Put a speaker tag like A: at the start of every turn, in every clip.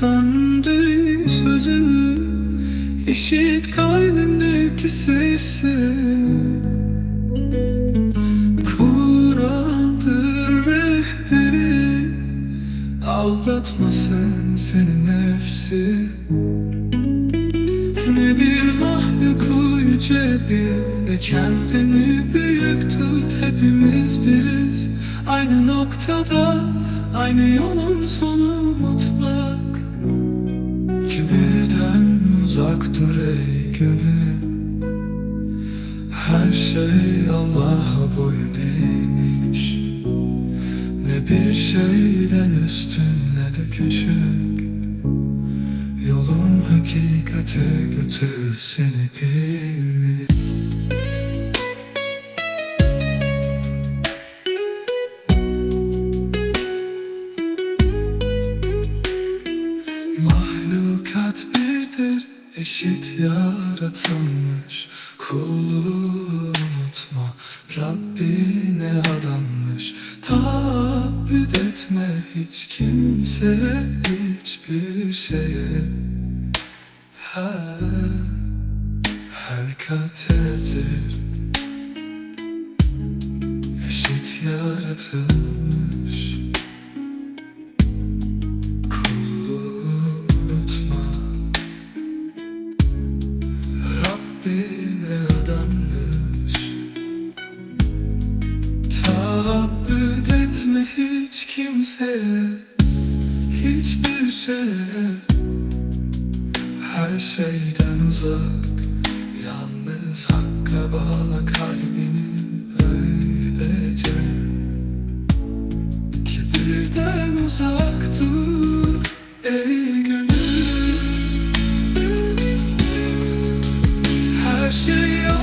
A: söndü sözümü İşit kalbimdeki sesi. Kur'an'dır rehberi Aldatmasın seni nefsi. Ne bir mahluku yüce bil Ne kendini büyük tut Hepimiz biriz. Aynı noktada Aynı yolun sonu mutlak. Kibirden uzak dur ey gönül. Her şey Allah'a boyun eğmiş. Ne bir şeyden üstün ne de küçük. Yolun hakikate götür seni bilmiş Birdir, eşit yaratılmış. Kulluğu unutma, Rabbine adanmış. Taabbüt etme hiç kimseye, hiçbir şeye. Her, her katedir. Eşit yaratılmış hiç kimseye Hiçbir şeye Her şeyden uzak Yalnız Hakk'a bağla kalbini öylece. Kibirden uzak dur ey gönül. Her şey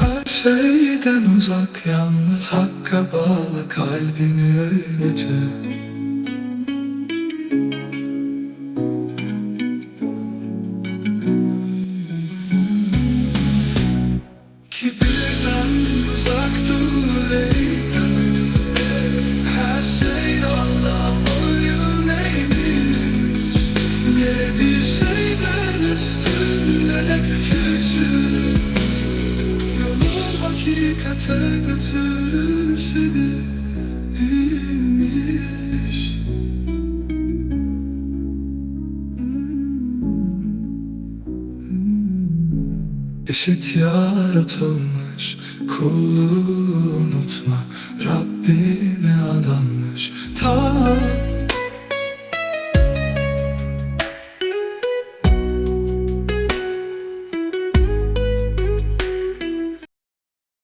A: Her şeyden uzak yalnız Hakk'a bağla kalbini öylece hakikate götürür seni inmiş. Eşit yaratılmış kulluğu unutma Rabbine adanmış